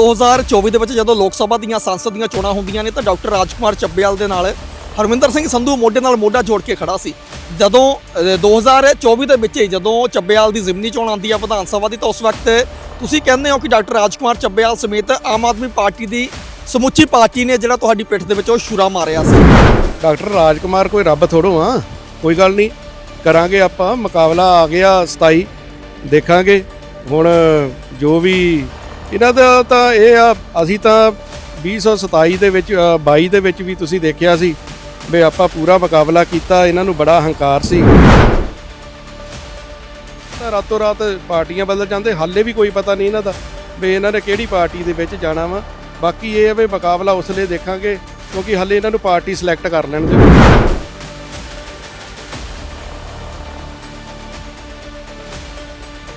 2024 ਦੇ ਵਿੱਚ ਜਦੋਂ ਲੋਕ ਸਭਾ ਦੀਆਂ ਸੰਸਦ ਦੀਆਂ ਚੋਣਾਂ ਹੁੰਦੀਆਂ ਨੇ ਤਾਂ ਡਾਕਟਰ ਰਾਜਕੁਮਾਰ ਚੱਬੇਵਾਲ ਦੇ ਨਾਲ ਹਰਮਿੰਦਰ ਸਿੰਘ ਸੰਧੂ ਮੋਢੇ ਨਾਲ ਮੋਢਾ ਜੋੜ ਕੇ ਖੜਾ ਸੀ। ਜਦੋਂ ਅਹ, 2024 ਦੇ ਵਿੱਚ ਹੀ ਜਦੋਂ ਚੱਬੇਵਾਲ ਦੀ ਜ਼ਿਮਨੀ ਚੋਣ ਆਉਂਦੀ ਆ ਵਿਧਾਨ ਸਭਾ ਦੀ ਤਾਂ ਉਸ ਵਕਤ ਤੁਸੀਂ ਕਹਿੰਦੇ ਹੋ ਕਿ ਡਾਕਟਰ ਰਾਜਕੁਮਾਰ ਚੱਬੇਵਾਲ ਸਮੇਤ ਆਮ ਆਦਮੀ ਪਾਰਟੀ ਦੀ ਸਮੁੱਚੀ ਪਾਰਟੀ ਨੇ ਜਿਹੜਾ ਤੁਹਾਡੀ ਪਿੱਠ ਦੇ ਵਿੱਚ ਉਹ ਛੁਰਾ ਮਾਰਿਆ ਸੀ। ਡਾਕਟਰ ਰਾਜਕੁਮਾਰ ਕੋਈ ਰੱਬ ਥੋੜੋ ਆ। ਕੋਈ ਗੱਲ ਨਹੀਂ। ਕਰਾਂਗੇ ਆਪਾਂ। ਮੁਕਾਬਲਾ ਆ ਗਿਆ 27 ਦੇਖਾਂਗੇ। ਹੁਣ ਜੋ ਵੀ ਇਹਨਾਂ ਦਾ ਤਾਂ ਇਹ ਆ ਅਸੀਂ ਤਾਂ 2027 ਦੇ ਵਿੱਚ ਅ, 22 ਦੇ ਵਿੱਚ ਵੀ ਤੁਸੀਂ ਦੇਖਿਆ ਸੀ ਵੀ ਆਪਾਂ ਪੂਰਾ ਮੁਕਾਬਲਾ ਕੀਤਾ ਇਹਨਾਂ ਨੂੰ ਬੜਾ ਹੰਕਾਰ ਸੀ। ਰਾਤੋਂ ਰਾਤ ਪਾਰਟੀਆਂ ਬਦਲ ਜਾਂਦੇ ਹਾਲੇ ਵੀ ਕੋਈ ਪਤਾ ਨਹੀਂ ਇਹਨਾਂ ਦਾ ਵੀ ਇਹਨਾਂ ਨੇ ਕਿਹੜੀ ਪਾਰਟੀ ਦੇ ਵਿੱਚ ਜਾਣਾ ਵਾ। ਬਾਕੀ ਇਹ ਆ ਵੀ ਮੁਕਾਬਲਾ ਉਸ ਲਈ ਦੇਖਾਂਗੇ ਕਿਉਂਕਿ ਹਾਲੇ ਇਹਨਾਂ ਨੂੰ ਪਾਰਟੀ ਸਿਲੈਕਟ ਕਰ ਲੈਣ ਦੇ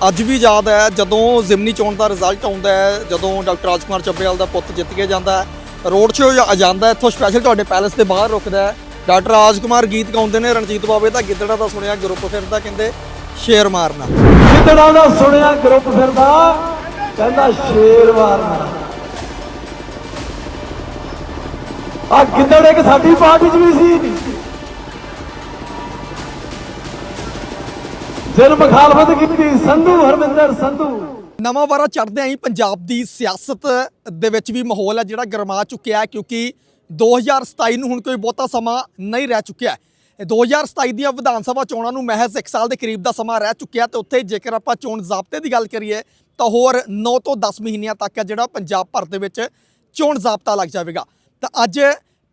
ਅੱਜ ਵੀ ਯਾਦ ਹੈ ਜਦੋਂ ਜ਼ਿਮਨੀ ਚੋਣ ਦਾ ਰਿਜ਼ਲਟ ਆਉਂਦਾ ਹੈ, ਜਦੋਂ ਡਾਕਟਰ ਰਾਜਕੁਮਾਰ ਚੱਬੇਵਾਲ ਦਾ ਪੁੱਤ ਜਿੱਤ ਕੇ ਜਾਂਦਾ ਹੈ। ਰੋਡ ਸ਼ੋਅ ਜਾਂਦਾ ਇੱਥੋਂ ਸਪੈਸ਼ਲ ਤੁਹਾਡੇ ਪੈਲੇਸ ਦੇ ਬਾਹਰ ਰੁਕਦਾ ਹੈ। ਡਾਕਟਰ ਰਾਜਕੁਮਾਰ ਗੀਤ ਗਾਉਂਦੇ ਨੇ, ਰਣਜੀਤ ਬਾਵੇ ਦਾ ਗਿੱਦੜਾ ਦਾ ਸੁਣਿਆ, ਗਰੁੱਪ ਫਿਰਦਾ ਕਹਿੰਦੇ, ਸ਼ੇਰ ਮਾਰਨਾ। ਕਿਤੜਾ ਦਾ ਸੁਣਿਆ, ਗਰੁੱਪ ਫਿਰਦਾ ਕਹਿੰਦਾ, ਸ਼ੇਰ ਮਾਰਨਾ। ਆ ਗਿੱਦੜ ਇੱਕ ਸਾਡੀ ਪਾਰਟੀ 'ਚ ਵੀ ਸੀ। ਜਿਨ ਮੁਖਾਲਫਤ ਕੀਤੀ। ਸੰਧੂ, ਹਰਮਿੰਦਰ, ਸੰਧੂ। ਨਵਾਂ ਵਾਰਾ ਚੜ੍ਹਦੇ ਆਂ ਹੀ ਪੰਜਾਬ ਦੀ ਸਿਆਸਤ ਦੇ ਵਿੱਚ ਵੀ ਮਾਹੌਲ ਹੈ ਜਿਹੜਾ ਗਰਮਾ ਚੁੱਕਿਆ ਹੈ, ਕਿਉਂਕਿ 2027 ਨੂੰ ਹੁਣ ਕੋਈ ਬਹੁਤਾ ਸਮਾਂ ਨਹੀਂ ਰਹਿ ਚੁੱਕਿਆ ਹੈ। ਇਹ 2027 ਦੀਆਂ ਵਿਧਾਨ ਸਭਾ ਚੋਣਾਂ ਨੂੰ ਮਹਿਜ਼ 1 ਸਾਲ ਦੇ ਕਰੀਬ ਦਾ ਸਮਾਂ ਰਹਿ ਚੁੱਕਿਆ ਤੇ ਉੱਥੇ ਜੇਕਰ ਆਪਾਂ ਚੋਣ ਜ਼ਾਬਤੇ ਦੀ ਗੱਲ ਕਰੀਏ, ਤਾਂ ਹੋਰ 9 ਤੋਂ 10 ਮਹੀਨਿਆਂ ਤੱਕ ਹੈ ਜਿਹੜਾ ਪੰਜਾਬ ਭਰ ਦੇ ਵਿੱਚ ਚੋਣ ਜ਼ਾਬਤਾ ਲੱਗ ਜਾਵੇਗਾ। ਤਾਂ ਅੱਜ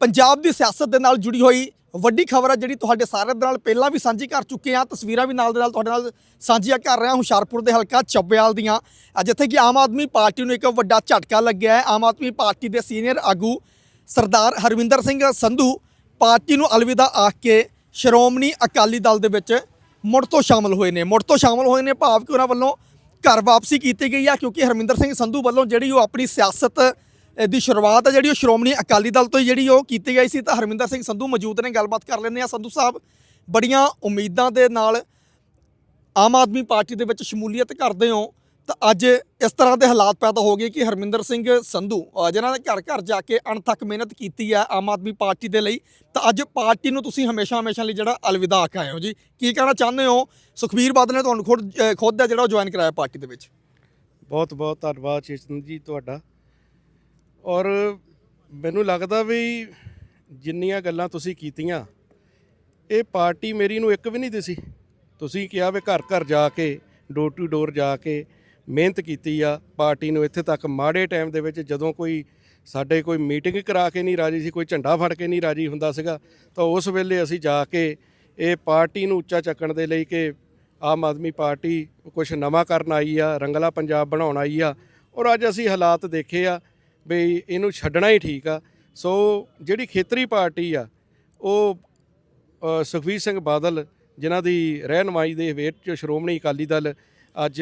ਪੰਜਾਬ ਦੀ ਸਿਆਸਤ ਦੇ ਨਾਲ ਜੁੜੀ ਹੋਈ ਵੱਡੀ ਖਬਰ ਹੈ ਜਿਹੜੀ ਤੁਹਾਡੇ ਸਾਰਿਆਂ ਦੇ ਨਾਲ ਪਹਿਲਾਂ ਵੀ ਸਾਂਝੀ ਕਰ ਚੁੱਕੇ ਹਾਂ, ਤਸਵੀਰਾਂ ਵੀ ਨਾਲ ਦੇ ਨਾਲ ਤੁਹਾਡੇ ਨਾਲ ਸਾਂਝੀਆਂ ਕਰ ਰਿਹਾ ਹੁਸ਼ਿਆਰਪੁਰ ਦੇ ਹਲਕਾ ਚੱਬੇਵਾਲ ਦੀਆਂ। ਜਿੱਥੇ ਕਿ ਆਮ ਆਦਮੀ ਪਾਰਟੀ ਨੂੰ ਇੱਕ ਵੱਡਾ ਝਟਕਾ ਲੱਗਿਆ ਹੈ। ਆਮ ਆਦਮੀ ਪਾਰਟੀ ਦੇ ਸੀਨੀਅਰ ਆਗੂ ਸਰਦਾਰ ਹਰਵਿੰਦਰ ਸਿੰਘ ਸੰਧੂ ਪਾਰਟੀ ਨੂੰ ਅਲਵਿਦਾ ਆਖ ਕੇ ਸ਼੍ਰੋਮਣੀ ਅਕਾਲੀ ਦਲ ਦੇ ਵਿੱਚ ਮੁੜ ਤੋਂ ਸ਼ਾਮਲ ਹੋਏ ਨੇ। ਮੁੜ ਤੋਂ ਸ਼ਾਮਲ ਹੋਏ ਨੇ ਭਾਵ ਕਿ ਉਹਨਾਂ ਵੱਲੋਂ ਘਰ ਵਾਪਸੀ ਕੀਤੀ ਗਈ ਆ, ਕਿਉਂਕਿ ਹਰਮਿੰਦਰ ਸਿੰਘ ਸੰਧੂ ਵੱਲੋਂ ਜਿਹੜੀ ਉਹ ਆਪਣੀ ਸਿਆਸਤ ਦੀ ਸ਼ੁਰੂਆਤ ਹੈ ਜਿਹੜੀ ਉਹ ਸ਼੍ਰੋਮਣੀ ਅਕਾਲੀ ਦਲ ਤੋਂ ਹੀ ਜਿਹੜੀ ਉਹ ਕੀਤੀ ਗਈ ਸੀ ਤਾਂ ਹਰਮਿੰਦਰ ਸਿੰਘ ਸੰਧੂ ਮੌਜੂਦ ਨੇ ਗੱਲਬਾਤ ਕਰ ਲੈਂਦੇ ਆ ਸੰਧੂ ਸਾਹਿਬ ਬੜੀਆਂ ਉਮੀਦਾਂ ਦੇ ਨਾਲ ਆਮ ਆਦਮੀ ਪਾਰਟੀ ਦੇ ਵਿੱਚ ਸ਼ਮੂਲੀਅਤ ਕਰਦੇ ਹੋ ਤਾਂ ਅੱਜ ਇਸ ਤਰ੍ਹਾਂ ਦੇ ਹਾਲਾਤ ਪੈਦਾ ਹੋ ਗਏ ਕਿ ਹਰਮਿੰਦਰ ਸਿੰਘ ਸੰਧੂ ਅ, ਜਿਨ੍ਹਾਂ ਨੇ ਘਰ ਘਰ ਜਾ ਕੇ ਅਣਥੱਕ ਮਿਹਨਤ ਕੀਤੀ ਹੈ ਆਮ ਆਦਮੀ ਪਾਰਟੀ ਦੇ ਲਈ ਤਾਂ ਅੱਜ ਪਾਰਟੀ ਨੂੰ ਤੁਸੀਂ ਹਮੇਸ਼ਾ ਹਮੇਸ਼ਾ ਲਈ ਜਿਹੜਾ ਅਲਵਿਦਾ ਆਖ ਹੋ ਜੀ। ਕੀ ਕਹਿਣਾ ਚਾਹੁੰਦੇ ਹੋ? ਸੁਖਬੀਰ ਬਾਦਲ ਨੇ ਤੁਹਾਨੂੰ ਖੁਦ ਖੁਦ ਹੈ ਜਿਹੜਾ ਉਹ ਜੁਆਇਨ ਕਰਾਇਆ ਪਾਰਟੀ ਦੇ ਵਿੱਚ। ਬਹੁਤ ਬਹੁਤ ਧੰਨਵਾਦ ਚੇਤਨ ਜੀ ਤੁਹਾਡਾ। ਔਰ ਮੈਨੂੰ ਲੱਗਦਾ ਵੀ ਜਿੰਨੀਆਂ ਗੱਲਾਂ ਤੁਸੀਂ ਕੀਤੀਆਂ, ਇਹ ਪਾਰਟੀ ਮੇਰੀ ਨੂੰ ਇੱਕ ਵੀ ਨਹੀਂ ਦਿਸੀ। ਤੁਸੀਂ ਕਿਹਾ ਵੀ ਘਰ ਘਰ ਜਾ ਕੇ ਡੋਰ ਟੂ ਡੋਰ ਜਾ ਕੇ ਮਿਹਨਤ ਕੀਤੀ ਆ, ਪਾਰਟੀ ਨੂੰ ਇੱਥੇ ਤੱਕ ਮਾੜੇ ਟਾਈਮ ਦੇ ਵਿੱਚ ਜਦੋਂ ਕੋਈ ਸਾਡੇ ਕੋਈ ਮੀਟਿੰਗ ਕਰਾ ਕੇ ਨਹੀਂ ਰਾਜੀ ਸੀ, ਕੋਈ ਝੰਡਾ ਫੜ ਕੇ ਨਹੀਂ ਰਾਜੀ ਹੁੰਦਾ ਸੀਗਾ, ਤਾਂ ਉਸ ਵੇਲੇ ਅਸੀਂ ਜਾ ਕੇ ਇਹ ਪਾਰਟੀ ਨੂੰ ਉੱਚਾ ਚੱਕਣ ਦੇ ਲਈ ਕਿ ਆਮ ਆਦਮੀ ਪਾਰਟੀ ਕੁਝ ਨਵਾਂ ਕਰਨ ਆਈ ਆ, ਰੰਗਲਾ ਪੰਜਾਬ ਬਣਾਉਣ ਆਈ ਆ, ਔਰ ਅੱਜ ਅਸੀਂ ਹਾਲਾਤ ਦੇਖੇ ਆ ਵੀ ਇਹਨੂੰ ਛੱਡਣਾ ਹੀ ਠੀਕ ਆ। ਸੋ ਜਿਹੜੀ ਖੇਤਰੀ ਪਾਰਟੀ ਆ ਉਹ ਅ, ਸੁਖਬੀਰ ਸਿੰਘ ਬਾਦਲ ਜਿਨ੍ਹਾਂ ਦੀ ਰਹਿਨਮਾਈ ਦੇ ਹੇਠ 'ਚ ਸ਼੍ਰੋਮਣੀ ਅਕਾਲੀ ਦਲ ਅੱਜ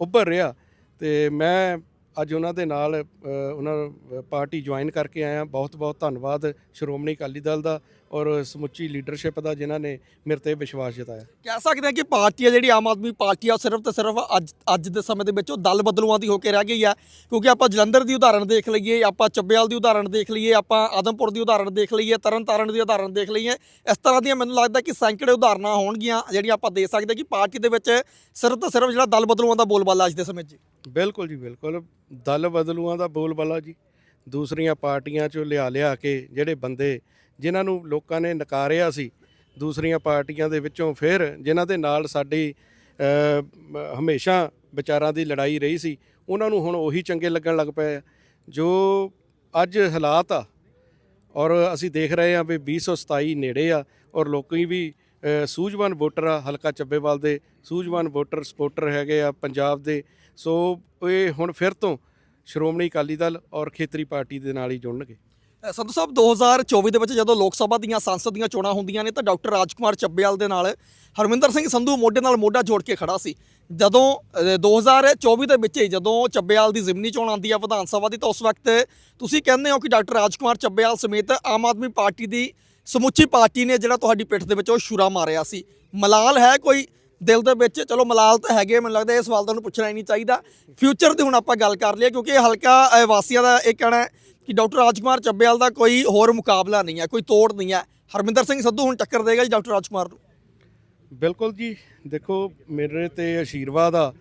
ਉੱਭਰ ਰਿਹਾ ਤੇ ਮੈਂ ਅੱਜ ਉਹਨਾਂ ਦੇ ਨਾਲ ਉਹਨਾਂ ਪਾਰਟੀ ਜੁਆਇਨ ਕਰਕੇ ਆਇਆ ਬਹੁਤ ਬਹੁਤ ਧੰਨਵਾਦ ਸ਼੍ਰੋਮਣੀ ਅਕਾਲੀ ਦਲ ਦਾ ਔਰ ਸਮੁੱਚੀ ਲੀਡਰਸ਼ਿਪ ਦਾ ਜਿਨ੍ਹਾਂ ਨੇ ਮੇਰੇ ਤੇ ਵਿਸ਼ਵਾਸ ਜਤਾਇਆ। ਕਹਿ ਸਕਦੇ ਹਾਂ ਕਿ ਪਾਰਟੀ ਹੈ ਜਿਹੜੀ ਆਮ ਆਦਮੀ ਪਾਰਟੀ ਆ ਉਹ ਸਿਰਫ ਤੇ ਸਿਰਫ ਅੱਜ ਅੱਜ ਦੇ ਸਮੇਂ ਦੇ ਵਿੱਚ ਉਹ ਦਲ ਬਦਲੂਆਂ ਦੀ ਹੋ ਕੇ ਰਹਿ ਗਈ ਆ। ਕਿਉਂਕਿ ਆਪਾਂ ਜਲੰਧਰ ਦੀ ਉਦਾਹਰਣ ਦੇਖ ਲਈਏ ਆਪਾਂ ਚੱਬੇਵਾਲ ਦੀ ਉਦਾਹਰਣ ਦੇਖ ਲਈਏ ਆਪਾਂ ਆਦਮਪੁਰ ਦੀ ਉਦਾਹਰਣ ਦੇਖ ਲਈਏ ਤਰਨਤਾਰਨ ਦੀ ਉਦਾਹਰਣ ਦੇਖ ਲਈਏ। ਇਸ ਤਰ੍ਹਾਂ ਦੀਆਂ ਮੈਨੂੰ ਲੱਗਦਾ ਕਿ ਸੈਂਕੜੇ ਉਦਾਹਰਣਾਂ ਹੋਣਗੀਆਂ ਜਿਹੜੀਆਂ ਆਪਾਂ ਦੇ ਸਕਦੇ ਕਿ ਪਾਰਟੀ ਦੇ ਵਿੱਚ ਸਿਰਫ ਤੇ ਸਿਰਫ ਜਿਹੜਾ ਦਲ ਬਦਲੂਆਂ ਦਾ ਬੋਲਬਾਲਾ ਅੱਜ ਦੇ ਸਮੇਂ 'ਚ। ਬਿਲਕੁਲ ਜੀ ਬਿਲਕੁਲ। ਦਲ ਬਦਲੂਆਂ ਦਾ ਬੋਲਬਾਲਾ ਜੀ। ਦੂਸਰੀਆਂ ਪਾਰਟੀਆਂ ਚੋਂ ਲਿਆ ਲਿਆ ਕੇ ਜਿਹੜੇ ਬੰਦੇ ਜਿਨ੍ਹਾਂ ਨੂੰ ਲੋਕਾਂ ਨੇ ਨਕਾਰਿਆ ਸੀ, ਦੂਸਰੀਆਂ ਪਾਰਟੀਆਂ ਦੇ ਵਿੱਚੋਂ ਫਿਰ ਜਿਨ੍ਹਾਂ ਦੇ ਨਾਲ ਸਾਡੀ ਹਮੇਸ਼ਾ ਵਿਚਾਰਾਂ ਦੀ ਲੜਾਈ ਰਹੀ ਸੀ, ਉਹਨਾਂ ਨੂੰ ਹੁਣ ਉਹੀ ਚੰਗੇ ਲੱਗਣ ਲੱਗ ਪਏ ਆ। ਜੋ ਅੱਜ ਹਾਲਾਤ ਆ, ਔਰ ਅਸੀਂ ਦੇਖ ਰਹੇ ਹਾਂ ਵੀ 2027 ਨੇੜੇ ਆ, ਔਰ ਲੋਕੀ ਵੀ ਸੂਝਵਾਨ ਵੋਟਰ ਆ ਹਲਕਾ ਚੱਬੇਵਾਲ ਦੇ ਸੂਝਵਾਨ ਵੋਟਰ ਸਪੋਰਟਰ ਹੈਗੇ ਆ ਪੰਜਾਬ ਦੇ। ਸੋ ਇਹ ਹੁਣ ਫਿਰ ਤੋਂ ਸ਼੍ਰੋਮਣੀ ਅਕਾਲੀ ਦਲ ਔਰ ਖੇਤਰੀ ਪਾਰਟੀ ਦੇ ਨਾਲ ਹੀ ਜੁੜਨਗੇ। ਅ, ਸੰਧੂ ਸਾਹਿਬ 2024 ਦੇ ਵਿੱਚ ਜਦੋਂ ਲੋਕ ਸਭਾ ਦੀਆਂ ਸੰਸਦ ਦੀਆਂ ਚੋਣਾਂ ਹੁੰਦੀਆਂ ਨੇ ਤਾਂ ਡਾਕਟਰ ਰਾਜਕੁਮਾਰ ਚੱਬੇਵਾਲ ਦੇ ਨਾਲ ਹਰਮਿੰਦਰ ਸਿੰਘ ਸੰਧੂ ਮੋਢੇ ਨਾਲ ਮੋਢਾ ਜੋੜ ਕੇ ਖੜਾ ਸੀ। ਜਦੋਂ ਅ, 2024 ਦੇ ਵਿੱਚ ਹੀ ਜਦੋਂ ਚੱਬੇਵਾਲ ਦੀ ਜ਼ਿਮਨੀ ਚੋਣ ਆਉਂਦੀ ਹੈ ਵਿਧਾਨ ਸਭਾ ਦੀ ਤਾਂ ਉਸ ਵਕਤ ਤੁਸੀਂ ਕਹਿੰਦੇ ਹੋ ਕਿ ਡਾਕਟਰ ਰਾਜਕੁਮਾਰ ਚੱਬੇਵਾਲ ਸਮੇਤ ਆਮ ਆਦਮੀ ਪਾਰਟੀ ਦੀ ਸਮੁੱਚੀ ਪਾਰਟੀ ਨੇ ਜਿਹੜਾ ਤੁਹਾਡੀ ਪਿੱਠ ਦੇ ਵਿੱਚ ਉਹ ਛੁਰਾ ਮਾਰਿਆ ਸੀ। ਮਲਾਲ ਹੈ ਕੋਈ ਦਿਲ ਦੇ ਵਿੱਚ? ਚਲੋ ਮਲਾਲ ਤਾਂ ਹੈਗੇ ਮੈਨੂੰ ਲੱਗਦਾ ਇਹ ਸਵਾਲ ਤੁਹਾਨੂੰ ਪੁੱਛਣਾ ਹੀ ਨਹੀਂ ਚਾਹੀਦਾ। ਫਿਊਚਰ ਦੀ ਹੁਣ ਆਪਾਂ ਗੱਲ ਕਰ ਲਈਏ ਕਿਉਂਕਿ ਇਹ ਹਲਕਾ ਵਾਸੀਆਂ ਦਾ ਇਹ ਕਹਿਣਾ ਹੈ ਕਿ ਡਾਕਟਰ ਰਾਜਕੁਮਾਰ ਚੱਬੇਵਾਲ ਦਾ ਕੋਈ ਹੋਰ ਮੁਕਾਬਲਾ ਨਹੀਂ ਹੈ ਕੋਈ ਤੋੜ ਨਹੀਂ ਹੈ। ਹਰਮਿੰਦਰ ਸਿੰਘ ਸੰਧੂ ਹੁਣ ਟੱਕਰ ਦੇਗਾ ਜੀ ਡਾਕਟਰ ਰਾਜਕੁਮਾਰ ਨੂੰ। ਬਿਲਕੁਲ ਜੀ ਦੇਖੋ ਮੇਰੇ ਤੇ ਆਸ਼ੀਰਵਾਦ ਆ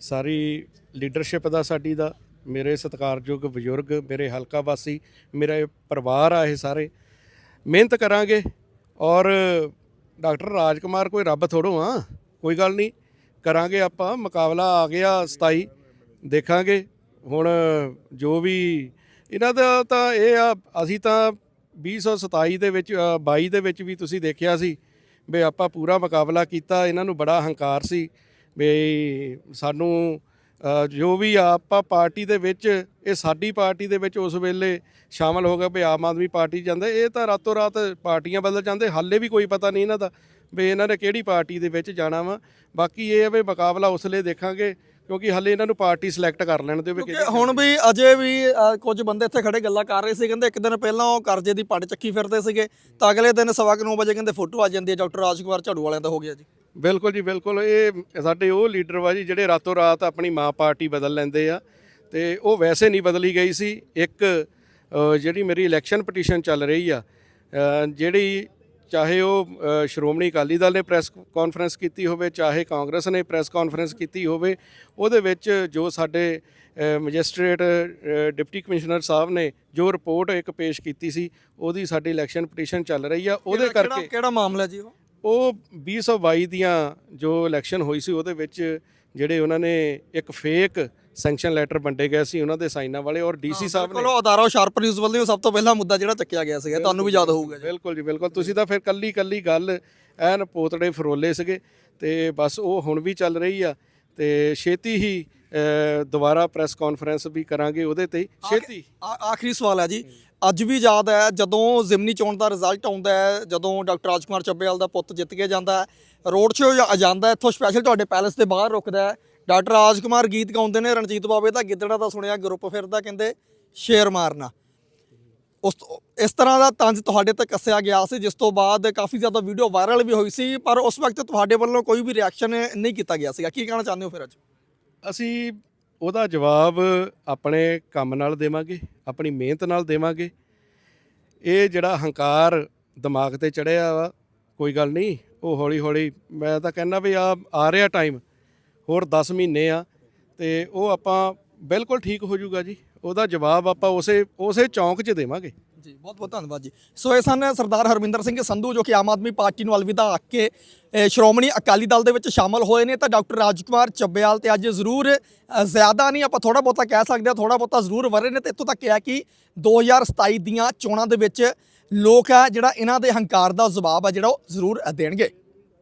ਸਾਰੀ ਲੀਡਰਸ਼ਿਪ ਦਾ ਸਾਡੀ ਦਾ ਮੇਰੇ ਸਤਿਕਾਰਯੋਗ ਬਜ਼ੁਰਗ ਮੇਰੇ ਹਲਕਾ ਵਾਸੀ ਮੇਰੇ ਪਰਿਵਾਰ ਆ ਇਹ ਸਾਰੇ। ਮਿਹਨਤ ਕਰਾਂਗੇ ਔਰ ਡਾਕਟਰ ਰਾਜਕੁਮਾਰ ਕੋਈ ਰੱਬ ਥੋੜੋ ਆ ਕੋਈ ਗੱਲ ਨਹੀਂ ਕਰਾਂਗੇ ਆਪਾਂ ਮੁਕਾਬਲਾ ਆ ਗਿਆ 27 ਦੇਖਾਂਗੇ। ਹੁਣ ਜੋ ਵੀ ਇਹਨਾਂ ਦਾ ਤਾਂ ਇਹ ਆ ਅਸੀਂ ਤਾਂ 2027 ਦੇ ਵਿੱਚ ਅ, 22 ਦੇ ਵਿੱਚ ਵੀ ਤੁਸੀਂ ਦੇਖਿਆ ਸੀ ਵੀ ਆਪਾਂ ਪੂਰਾ ਮੁਕਾਬਲਾ ਕੀਤਾ ਇਹਨਾਂ ਨੂੰ ਬੜਾ ਹੰਕਾਰ ਸੀ ਵੀ ਸਾਨੂੰ ਜੋ ਵੀ ਆ, ਆਪਾਂ ਪਾਰਟੀ ਦੇ ਵਿੱਚ ਇਹ ਸਾਡੀ ਪਾਰਟੀ ਦੇ ਵਿੱਚ ਉਸ ਵੇਲੇ ਸ਼ਾਮਲ ਹੋ ਗਿਆ ਵੀ ਆਮ ਆਦਮੀ ਪਾਰਟੀ ਜਾਂਦੇ ਇਹ ਤਾਂ ਰਾਤੋਂ ਰਾਤ ਪਾਰਟੀਆਂ ਬਦਲ ਜਾਂਦੇ ਹਾਲੇ ਵੀ ਕੋਈ ਪਤਾ ਨਹੀਂ ਇਹਨਾਂ ਦਾ ਵੀ ਇਹਨਾਂ ਨੇ ਕਿਹੜੀ ਪਾਰਟੀ ਦੇ ਵਿੱਚ ਜਾਣਾ ਵਾ। ਬਾਕੀ ਇਹ ਹੈ ਵੀ ਮੁਕਾਬਲਾ ਉਸ ਵੇਲੇ ਦੇਖਾਂਗੇ ਕਿਉਂਕਿ ਹਾਲੇ ਇਹਨਾਂ ਨੂੰ ਪਾਰਟੀ ਸਿਲੈਕਟ ਕਰ ਲੈਣ ਦਿਓ ਵੀ ਕਿਉਂਕਿ ਹੁਣ ਵੀ ਅਜੇ ਵੀ ਅ, ਕੁਝ ਬੰਦੇ ਇੱਥੇ ਖੜੇ ਗੱਲਾਂ ਕਰ ਰਹੇ ਸੀ ਕਹਿੰਦੇ ਇੱਕ ਦਿਨ ਪਹਿਲਾਂ ਉਹ ਕਰਜ਼ੇ ਦੀ ਪੱਟ ਚੱਕੀ ਫਿਰਦੇ ਸੀਗੇ ਤਾਂ ਅਗਲੇ ਦਿਨ ਸਵਾ ਕੁ ਨੌ ਵਜੇ ਕਹਿੰਦੇ ਫੋਟੋ ਆ ਜਾਂਦੀ ਹੈ ਡਾਕਟਰ ਰਾਜਕੁਮਾਰ ਝਾੜੂ ਵਾਲਿਆਂ ਦਾ ਹੋ ਗਿਆ ਜੀ। ਬਿਲਕੁਲ ਜੀ ਬਿਲਕੁਲ। ਇਹ ਸਾਡੇ ਉਹ ਲੀਡਰ ਵਾ ਜੀ ਜਿਹੜੇ ਰਾਤੋਂ ਰਾਤ ਆਪਣੀ ਮਾਂ ਪਾਰਟੀ ਬਦਲ ਲੈਂਦੇ ਆ ਤੇ ਉਹ ਵੈਸੇ ਨਹੀਂ ਬਦਲੀ ਗਈ ਸੀ। ਇੱਕ ਅ, ਜਿਹੜੀ ਮੇਰੀ ਇਲੈਕਸ਼ਨ ਪਟੀਸ਼ਨ ਚੱਲ ਰਹੀ ਆ ਅ, ਜਿਹੜੀ ਚਾਹੇ ਉਹ ਸ਼੍ਰੋਮਣੀ ਅਕਾਲੀ ਦਲ ਨੇ ਪ੍ਰੈਸ ਕਾਨਫਰੰਸ ਕੀਤੀ ਹੋਵੇ ਚਾਹੇ ਕਾਂਗਰਸ ਨੇ ਪ੍ਰੈਸ ਕਾਨਫਰੰਸ ਕੀਤੀ ਹੋਵੇ ਉਹਦੇ ਵਿੱਚ ਜੋ ਸਾਡੇ ਮੈਜਿਸਟ੍ਰੇਟ ਡਿਪਟੀ ਕਮਿਸ਼ਨਰ ਸਾਹਿਬ ਨੇ ਜੋ ਰਿਪੋਰਟ ਇੱਕ ਪੇਸ਼ ਕੀਤੀ ਸੀ ਉਹਦੀ ਸਾਡੀ ਇਲੈਕਸ਼ਨ ਪਟੀਸ਼ਨ ਚੱਲ ਰਹੀ ਆ। ਉਹਦੇ ਕਰਕੇ ਕਿਹੜਾ ਮਾਮਲਾ ਜੀ ਉਹ? ਉਹ 2022 ਦੀਆਂ ਜੋ ਇਲੈਕਸ਼ਨ ਹੋਈ ਸੀ ਉਹਦੇ ਵਿੱਚ ਜਿਹੜੇ ਉਹਨਾਂ ਨੇ ਇੱਕ ਫੇਕ ਸੈਂਕਸ਼ਨ ਲੈਟਰ ਵੰਡੇ ਗਏ ਸੀ ਉਹਨਾਂ ਦੇ ਸਾਈਨਾਂ ਵਾਲੇ ਔਰ ਡੀਸੀ ਸਾਹਿਬ ਨੇ। ਬਿਲਕੁਲ ਅਦਾਰਾ ਸ਼ਾਰਪ ਨਿਊਜ਼ ਵੱਲੋਂ ਸਭ ਤੋਂ ਪਹਿਲਾ ਮੁੱਦਾ ਜਿਹੜਾ ਚੱਕਿਆ ਗਿਆ ਸੀਗਾ ਤੁਹਾਨੂੰ ਵੀ ਯਾਦ ਹੋਊਗਾ ਜੀ। ਬਿਲਕੁਲ ਜੀ ਬਿਲਕੁਲ। ਤੁਸੀਂ ਤਾਂ ਫਿਰ ਕੱਲੀ ਕੱਲੀ ਗੱਲ ਐਨ ਪੋਤੜੇ ਫਰੋਲੇ ਸੀਗੇ ਤੇ ਬਸ ਉਹ ਹੁਣ ਵੀ ਚੱਲ ਰਹੀ ਆ ਤੇ ਛੇਤੀ ਹੀ ਦੁਬਾਰਾ ਪ੍ਰੈਸ ਕਾਨਫਰੰਸ ਵੀ ਕਰਾਂਗੇ ਉਹਦੇ ਤੇ। ਛੇਤੀ ਆਖਰੀ ਸਵਾਲ ਹੈ ਜੀ। ਅੱਜ ਵੀ ਯਾਦ ਹੈ ਜਦੋਂ ਜ਼ਿਮਨੀ ਚੋਣ ਦਾ ਰਿਜ਼ਲਟ ਆਉਂਦਾ ਹੈ ਜਦੋਂ ਡਾਕਟਰ ਰਾਜਕੁਮਾਰ ਚੱਬੇਵਾਲ ਦਾ ਪੁੱਤ ਜਿੱਤ ਕੇ ਜਾਂਦਾ ਹੈ ਰੋਡ ਸ਼ੋਅ ਜਾਂਦਾ ਇੱਥੋਂ ਸਪੈਸ਼ਲ ਤੁਹਾਡੇ ਪੈਲੇਸ ਦੇ ਬਾਹਰ ਰੁਕਦਾ ਹੈ ਡਾਕਟਰ ਰਾਜ ਕੁਮਾਰ ਗੀਤ ਗਾਉਂਦੇ ਨੇ, ਰਣਜੀਤ ਬਾਬੇ ਦਾ ਗਿੱਦੜਾ ਦਾ ਸੁਣਿਆ, ਗਰੁੱਪ ਫਿਰਦਾ, ਕਹਿੰਦੇ ਸ਼ੇਰ ਮਾਰਨਾ। ਉਸ ਇਸ ਤਰ੍ਹਾਂ ਦਾ ਤੰਜ ਤੁਹਾਡੇ ਤੇ ਕੱਸਿਆ ਗਿਆ ਸੀ, ਜਿਸ ਤੋਂ ਬਾਅਦ ਕਾਫੀ ਜ਼ਿਆਦਾ ਵੀਡੀਓ ਵਾਇਰਲ ਵੀ ਹੋਈ ਸੀ, ਪਰ ਉਸ ਵਕਤ ਤੁਹਾਡੇ ਵੱਲੋਂ ਕੋਈ ਵੀ ਰਿਐਕਸ਼ਨ ਨਹੀਂ ਕੀਤਾ ਗਿਆ ਸੀਗਾ। ਕੀ ਕਹਿਣਾ ਚਾਹੁੰਦੇ ਹੋ ਫਿਰ ਅੱਜ? ਅਸੀਂ ਉਹਦਾ ਜਵਾਬ ਆਪਣੇ ਕੰਮ ਨਾਲ ਦੇਵਾਂਗੇ, ਆਪਣੀ ਮਿਹਨਤ ਨਾਲ ਦੇਵਾਂਗੇ। ਇਹ ਜਿਹੜਾ ਹੰਕਾਰ ਦਿਮਾਗ ਤੇ ਚੜਿਆ ਵਾ, ਕੋਈ ਗੱਲ ਨਹੀਂ, ਉਹ ਹੌਲੀ ਹੌਲੀ ਮੈਂ ਤਾਂ ਕਹਿੰਦਾ ਵੀ ਆ ਆ ਰਿਹਾ ਟਾਈਮ ਹੋਰ 10 ਮਹੀਨੇ ਆ, ਤੇ ਉਹ ਆਪਾਂ ਬਿਲਕੁਲ ਠੀਕ ਹੋ ਜਾਊਗਾ ਜੀ। ਉਹਦਾ ਜਵਾਬ ਆਪਾਂ ਉਸੇ ਉਸੇ ਚੌਂਕ 'ਚ ਦੇਵਾਂਗੇ। ਜੀ, ਬਹੁਤ ਬਹੁਤ ਧੰਨਵਾਦ ਜੀ। ਸੋ ਇਹ ਸਨ ਸਰਦਾਰ ਹਰਮਿੰਦਰ ਸਿੰਘ ਸੰਧੂ, ਜੋ ਕਿ ਆਮ ਆਦਮੀ ਪਾਰਟੀ ਨੂੰ ਅਲਵਿਦਾ ਆਖ ਕੇ ਸ਼੍ਰੋਮਣੀ ਅਕਾਲੀ ਦਲ ਦੇ ਵਿੱਚ ਸ਼ਾਮਲ ਹੋਏ ਨੇ। ਤਾਂ ਡਾਕਟਰ ਰਾਜਕੁਮਾਰ ਚੱਬਿਆਲ ਤੇ ਅੱਜ ਜ਼ਰੂਰ ਜ਼ਿਆਦਾ ਨਹੀਂ, ਆਪਾਂ ਥੋੜਾ ਬਹੁਤਾ ਕਹਿ ਸਕਦੇ ਹਾਂ ਥੋੜਾ ਬਹੁਤਾ ਜ਼ਰੂਰ ਵਰੇ ਨੇ ਤੇ ਇੱਥੋਂ ਤੱਕ ਕਿਹਾ ਕਿ 2027 ਦੀਆਂ ਚੋਣਾਂ ਦੇ ਵਿੱਚ ਲੋਕ ਆ ਜਿਹੜਾ ਇਹਨਾਂ ਦੇ ਹੰਕਾਰ ਦਾ ਜਵਾਬ ਆ, ਜਿਹੜਾ ਉਹ ਜ਼ਰੂਰ ਦੇਣਗੇ।